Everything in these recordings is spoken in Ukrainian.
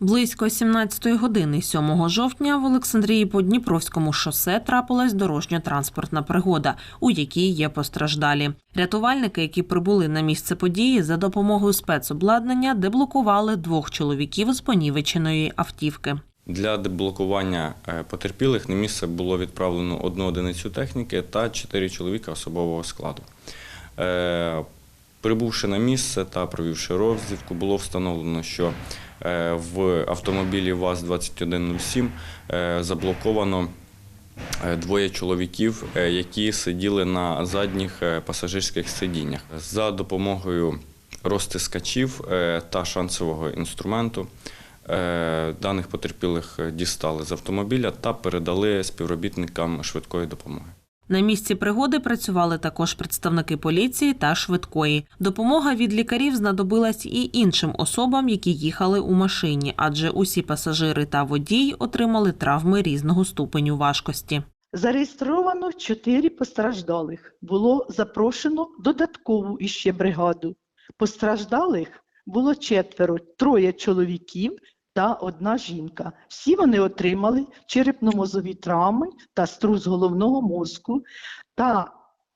Близько 17-ї години 7 жовтня в Олександрії по Дніпровському шосе трапилась дорожньо-транспортна пригода, у якій є постраждалі. Рятувальники, які прибули на місце події, за допомогою спецобладнання деблокували двох чоловіків з понівеченої автівки. Для деблокування е, потерпілих на місце було відправлено одну одиницю техніки та чотири чоловіка особового складу. Е, Прибувши на місце та провівши розвідку, було встановлено, що в автомобілі ВАЗ-2107 е, заблоковано е, двоє чоловіків, е, які сиділи на задніх е, пасажирських сидіннях. За допомогою розтискачів е, та шансового інструменту е, даних потерпілих дістали з автомобіля та передали співробітникам швидкої допомоги. На місці пригоди працювали також представники поліції та швидкої. Допомога від лікарів знадобилась і іншим особам, які їхали у машині, адже усі пасажири та водій отримали травми різного ступеню важкості. Зареєстровано 4 постраждалих. Було запрошено додаткову іще бригаду. Постраждалих було четверо, троє чоловіків та одна жінка. Всі вони отримали черепно-мозові травми та струс головного мозку та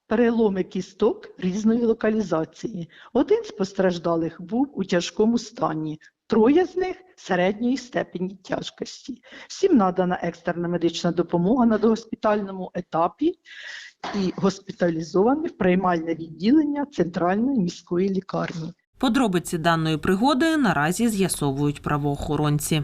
переломи кісток різної локалізації. Один з постраждалих був у тяжкому стані, троє з них середньої степені тяжкості. Всім надана екстерна медична допомога на догоспітальному етапі і госпіталізовані в приймальне відділення Центральної міської лікарні. Подробиці даної пригоди наразі з'ясовують правоохоронці.